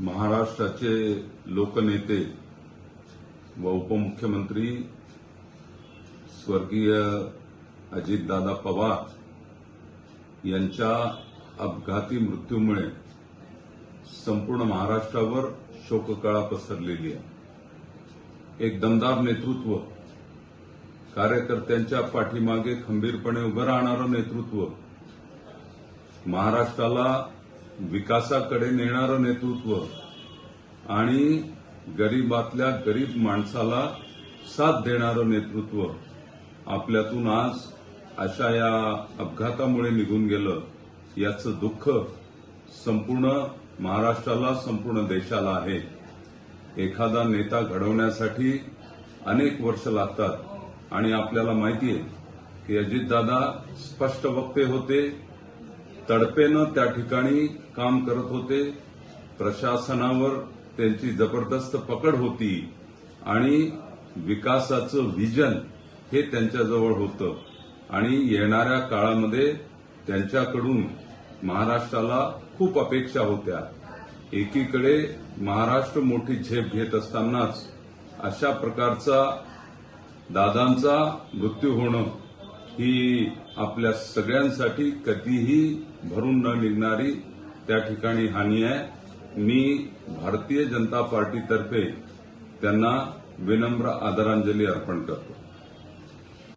महाराष्ट्राचे लोकनेते व उपमुख्यमंत्री स्वर्गीय अजितदादा पवार यांच्या अपघाती मृत्यूमुळे संपूर्ण महाराष्ट्रावर शोककळा पसरलेली आहे. एक दमदार नेतृत्व कार्यकर्त्यांच्या पाठीमागे खंबीरपणे उभं राहणारं नेतृत्व महाराष्ट्राला विकासाकडे नेणारं नेतृत्व आणि गरीबातल्या गरीब माणसाला साथ देणारं नेतृत्व आपल्यातून आज अशा या अपघातामुळे निघून गेलं याचं दुःख संपूर्ण महाराष्ट्राला संपूर्ण देशाला आहे. एखादा नेता घडवण्यासाठी अनेक वर्ष लागतात आणि आपल्याला माहिती आहे की अजितदादा स्पष्ट वक्ते होते तडपेनं त्या ठिकाणी काम करत होते. प्रशासनावर त्यांची जबरदस्त पकड होती आणि विकासाचं व्हिजन हे त्यांच्याजवळ होतं. आणि येणाऱ्या काळामध्ये त्यांच्याकडून महाराष्ट्राला खूप अपेक्षा होत्या. एकीकडे महाराष्ट्र मोठी झेप घेत असतानाच अशा प्रकारचा दादांचा मृत्यू होणं ही आपल्या सगळ्यांसाठी कधीही भरून न निघणारी त्या ठिकाणी हानी आहे. मी भारतीय जनता पार्टीतर्फे त्यांना विनम्र आदरांजली अर्पण करतो.